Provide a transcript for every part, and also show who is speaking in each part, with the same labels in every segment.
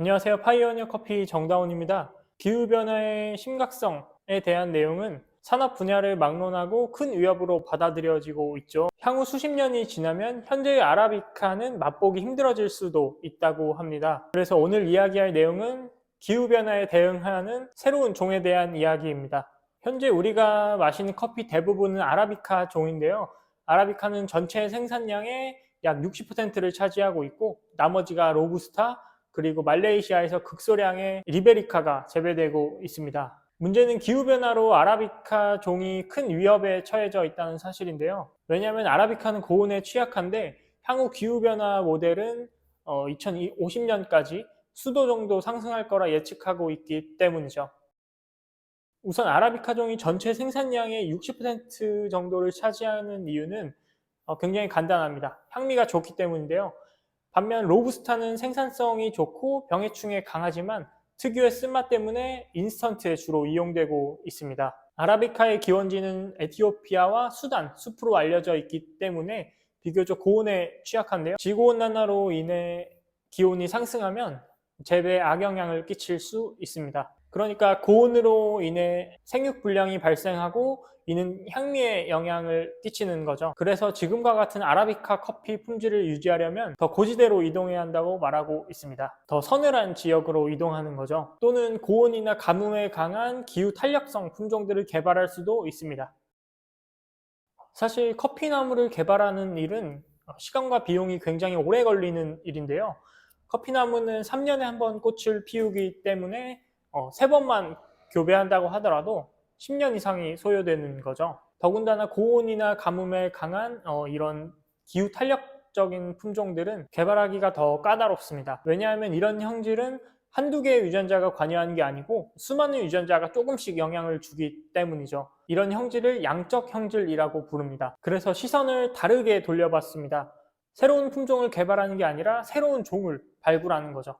Speaker 1: 안녕하세요. 파이오니어 커피 정다운입니다. 기후변화의 심각성에 대한 내용은 산업 분야를 막론하고 큰 위협으로 받아들여지고 있죠. 향후 수십 년이 지나면 현재의 아라비카는 맛보기 힘들어질 수도 있다고 합니다. 그래서 오늘 이야기할 내용은 기후변화에 대응하는 새로운 종에 대한 이야기입니다. 현재 우리가 마시는 커피 대부분은 아라비카 종인데요. 아라비카는 전체 생산량의 약 60%를 차지하고 있고 나머지가 로부스타 그리고 말레이시아에서 극소량의 리베리카가 재배되고 있습니다. 문제는 기후변화로 아라비카 종이 큰 위협에 처해져 있다는 사실인데요. 왜냐하면 아라비카는 고온에 취약한데 향후 기후변화 모델은 2050년까지 수도 정도 상승할 거라 예측하고 있기 때문이죠. 우선 아라비카 종이 전체 생산량의 60% 정도를 차지하는 이유는 어, 굉장히 간단합니다. 향미가 좋기 때문인데요. 반면 로부스타는 생산성이 좋고 병해충에 강하지만 특유의 쓴맛 때문에 인스턴트에 주로 이용되고 있습니다. 아라비카의 기원지는 에티오피아와 수단, 숲으로 알려져 있기 때문에 비교적 고온에 취약한데요. 지구온난화로 인해 기온이 상승하면 재배에 악영향을 끼칠 수 있습니다. 그러니까 고온으로 인해 생육 불량이 발생하고 이는 향미에 영향을 끼치는 거죠. 그래서 지금과 같은 아라비카 커피 품질을 유지하려면 더 고지대로 이동해야 한다고 말하고 있습니다. 더 서늘한 지역으로 이동하는 거죠. 또는 고온이나 가뭄에 강한 기후 탄력성 품종들을 개발할 수도 있습니다. 사실 커피나무를 개발하는 일은 시간과 비용이 굉장히 오래 걸리는 일인데요. 커피나무는 3년에 한 번 꽃을 피우기 때문에 어, 세 번만 교배한다고 하더라도 10년 이상이 소요되는 거죠. 더군다나 고온이나 가뭄에 강한 어, 이런 기후 탄력적인 품종들은 개발하기가 더 까다롭습니다. 왜냐하면 이런 형질은 한두 개의 유전자가 관여하는 게 아니고 수많은 유전자가 조금씩 영향을 주기 때문이죠. 이런 형질을 양적 형질이라고 부릅니다. 그래서 시선을 다르게 돌려봤습니다. 새로운 품종을 개발하는 게 아니라 새로운 종을 발굴하는 거죠.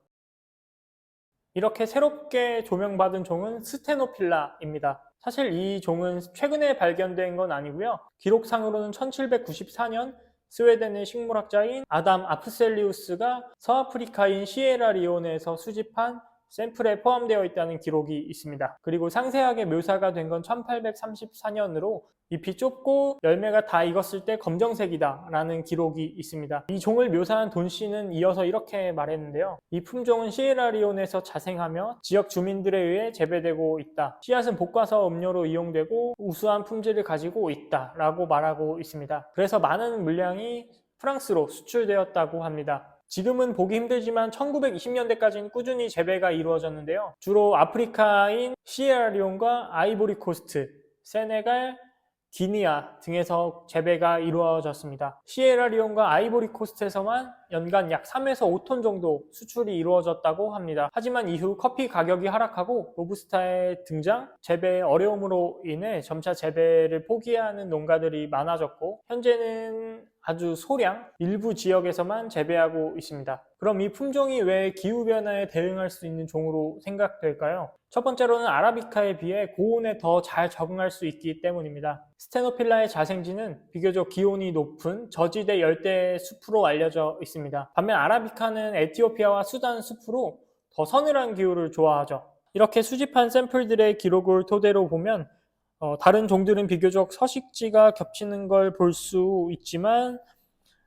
Speaker 1: 이렇게 새롭게 조명받은 종은 스테노필라입니다. 사실 이 종은 최근에 발견된 건 아니고요. 기록상으로는 1794년 스웨덴의 식물학자인 아담 아프셀리우스가 서아프리카인 시에라리온에서 수집한 샘플에 포함되어 있다는 기록이 있습니다. 그리고 상세하게 묘사가 된 건 1834년으로 잎이 좁고 열매가 다 익었을 때 검정색이다 라는 기록이 있습니다. 이 종을 묘사한 돈 씨는 이어서 이렇게 말했는데요. 이 품종은 시에라리온에서 자생하며 지역 주민들에 의해 재배되고 있다. 씨앗은 볶아서 음료로 이용되고 우수한 품질을 가지고 있다 라고 말하고 있습니다. 그래서 많은 물량이 프랑스로 수출되었다고 합니다. 지금은 보기 힘들지만 1920년대까지는 꾸준히 재배가 이루어졌는데요. 주로 아프리카인 시에라리온과 아이보리코스트, 세네갈, 기니아 등에서 재배가 이루어졌습니다. 시에라리온과 아이보리코스트에서만 연간 약 3에서 5톤 정도 수출이 이루어졌다고 합니다. 하지만 이후 커피 가격이 하락하고 로부스타의 등장, 재배의 어려움으로 인해 점차 재배를 포기하는 농가들이 많아졌고 현재는 아주 소량 일부 지역에서만 재배하고 있습니다. 그럼 이 품종이 왜 기후변화에 대응할 수 있는 종으로 생각될까요? 첫 번째로는 아라비카에 비해 고온에 더 잘 적응할 수 있기 때문입니다. 스테노필라의 자생지는 비교적 기온이 높은 저지대 열대 숲으로 알려져 있습니다. 반면 아라비카는 에티오피아와 수단 숲으로 더 서늘한 기후를 좋아하죠. 이렇게 수집한 샘플들의 기록을 토대로 보면 어, 다른 종들은 비교적 서식지가 겹치는 걸 볼 수 있지만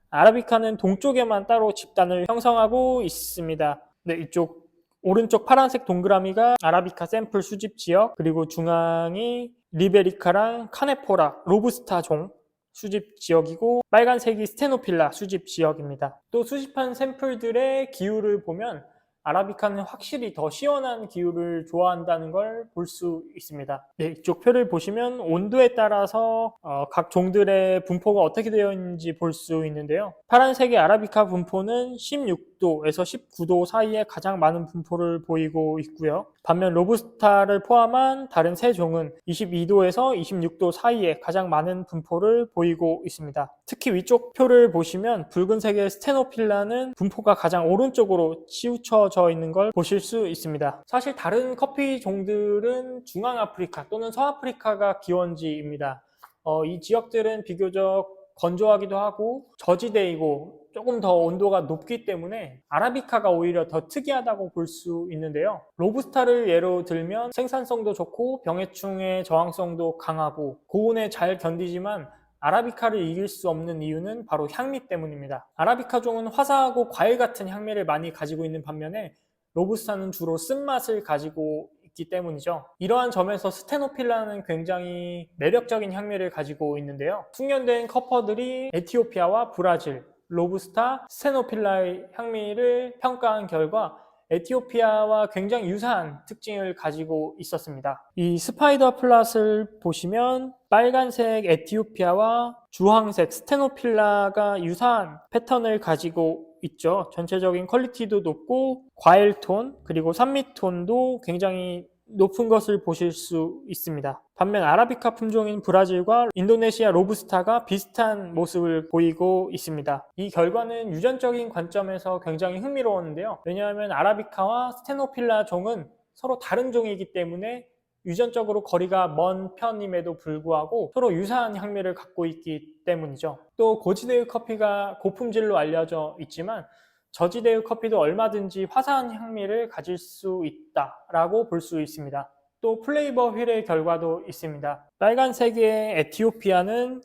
Speaker 1: 아라비카는 동쪽에만 따로 집단을 형성하고 있습니다. 네, 이쪽 오른쪽 파란색 동그라미가 아라비카 샘플 수집 지역, 그리고 중앙이 리베리카랑 카네포라, 로부스타 종 수집 지역이고 빨간색이 스테노필라 수집 지역입니다. 또 수집한 샘플들의 기후를 보면 아라비카는 확실히 더 시원한 기후를 좋아한다는 걸 볼 수 있습니다. 네, 이쪽 표를 보시면 온도에 따라서 어, 각 종들의 분포가 어떻게 되어 있는지 볼 수 있는데요. 파란색의 아라비카 분포는 16도에서 19도 사이에 가장 많은 분포를 보이고 있고요. 반면 로부스타를 포함한 다른 세 종은 22도에서 26도 사이에 가장 많은 분포를 보이고 있습니다. 특히 위쪽 표를 보시면 붉은색의 스테노필라는 분포가 가장 오른쪽으로 치우쳐 져 있는 걸 보실 수 있습니다. 사실 다른 커피 종들은 중앙아프리카 또는 서아프리카가 기원지입니다. 어, 이 지역들은 비교적 건조하기도 하고 저지대이고 조금 더 온도가 높기 때문에 아라비카가 오히려 더 특이하다고 볼 수 있는데요. 로부스타를 예로 들면 생산성도 좋고 병해충의 저항성도 강하고 고온에 잘 견디지만 아라비카를 이길 수 없는 이유는 바로 향미 때문입니다. 아라비카 종은 화사하고 과일 같은 향미를 많이 가지고 있는 반면에 로부스타는 주로 쓴맛을 가지고 있기 때문이죠. 이러한 점에서 스테노필라는 굉장히 매력적인 향미를 가지고 있는데요. 숙련된 커퍼들이 에티오피아와 브라질, 로부스타, 스테노필라의 향미를 평가한 결과 에티오피아와 굉장히 유사한 특징을 가지고 있었습니다. 이 스파이더 플랫을 보시면 빨간색 에티오피아와 주황색 스테노필라가 유사한 패턴을 가지고 있죠. 전체적인 퀄리티도 높고 과일 톤 그리고 산미 톤도 굉장히 높은 것을 보실 수 있습니다. 반면 아라비카 품종인 브라질과 인도네시아 로부스타가 비슷한 모습을 보이고 있습니다. 이 결과는 유전적인 관점에서 굉장히 흥미로웠는데요. 왜냐하면 아라비카와 스테노필라 종은 서로 다른 종이기 때문에 유전적으로 거리가 먼 편임에도 불구하고 서로 유사한 향미를 갖고 있기 때문이죠. 또 고지대유 커피가 고품질로 알려져 있지만 저지대유 커피도 얼마든지 화사한 향미를 가질 수 있다라고 볼 수 있습니다. 또 플레이버 휠의 결과도 있습니다. 빨간색의 에티오피아는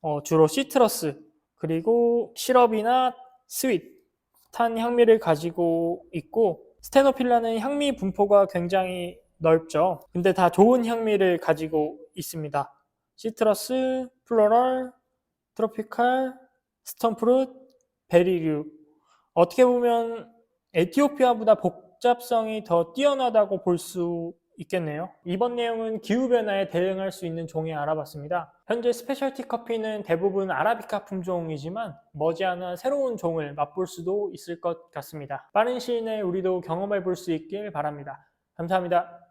Speaker 1: 어, 주로 시트러스 그리고 시럽이나 스윗 탄 향미를 가지고 있고 스테노필라는 향미 분포가 굉장히 넓죠. 근데 다 좋은 향미를 가지고 있습니다. 시트러스, 플로럴, 트로피칼, 스톤프루트, 베리류. 어떻게 보면 에티오피아보다 복잡성이 더 뛰어나다고 볼 수 있겠네요. 이번 내용은 기후변화에 대응할 수 있는 종에 알아봤습니다. 현재 스페셜티 커피는 대부분 아라비카 품종이지만 머지않아 새로운 종을 맛볼 수도 있을 것 같습니다. 빠른 시일 내에 우리도 경험해 볼 수 있길 바랍니다. 감사합니다.